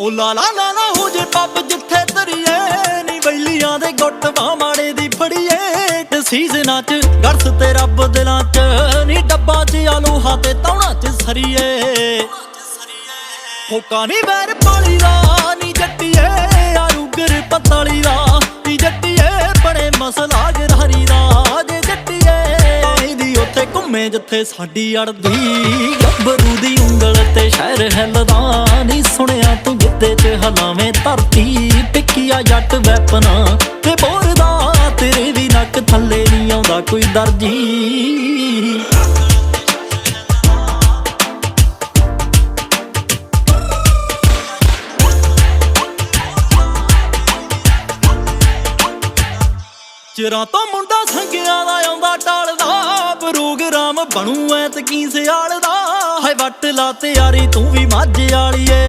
ਉਹ ਲਾਲਾ ਲਾਲਾ ਲਾ ਲਾ ਹੋ ਜੇ ਪੱਬ ਜਿੱਥੇ ਤਰੀਏ ਨੀ ਬੈਲੀਆਂ ਦੇ ਗੁੱਟ ਬਾਹ ਮਾੜੇ ਦੀ ਫੜੀਏ। ਤੇ ਸੀਜ਼ਨਾਂ ਚ ਗਰਸ ਤੇ ਰੱਬ ਦਿਲਾਂ ਚ ਨੀ ਡੱਬਾ ਚ ਆਲੂਹਾ ਤੇ ਤੌਣਾ ਚ ਸਰੀਏ। ਹੋਕਾ ਨੀ ਵੈਰ ਪਾਲੀ ਦਾ, ਨੀ ਜੱਟੀਏ ਆਰੂਗਰ ਪਤਾਲੀ ਦਾ। ਨੀ ਜੱਟੀਏ ਬੜੇ ਮਸਲਾ ਗਰਹਰੀ ਦਾ। ਜੇ ਜੱਟੀਏ ਆਈਦੀ ਉੱਥੇ ਘੁੰਮੇ ਜਿੱਥੇ ਸਾਡੀ ਅੜਦੀ। ਗੱਭਰੂ ਦੀ ਉਂਗਲ ਤੇ ਸ਼ਹਿਰ ਹਿੱਲਦਾ ਨੀ ਸੁਣਿਆ ਤੂੰ ਗਿੱਧੇ ਚ ਹਲਾਵੇਂ ਧਰਤੀ ਟਿੱਕੀਆ ਜੱਟ ਵੈਪਨਾ। ਤੇ ਬੋਰਦਾ ਤੇਰੇ ਵੀ ਨੱਕ ਥੱਲੇ ਨਹੀਂ ਆਉਂਦਾ ਕੋਈ ਦਰਜੀ। ਚਿਰਾਂ ਤੋਂ ਮੁੰਡਾ ਸੰਗਿਆਂ ਦਾ ਆਉਂਦਾ ਟਾਲਦਾ ਪ੍ਰੋਗਰਾਮ ਬਣੂ ਐ ਤੇ ਕੀ ਸਿਆਲ ਦਾ। ਹਾਏ ਵੱਟ ਲਾ ਤੇ ਯਾਰੀ ਤੂੰ ਵੀ ਮਾਝੇ ਵਾਲੀ ਏ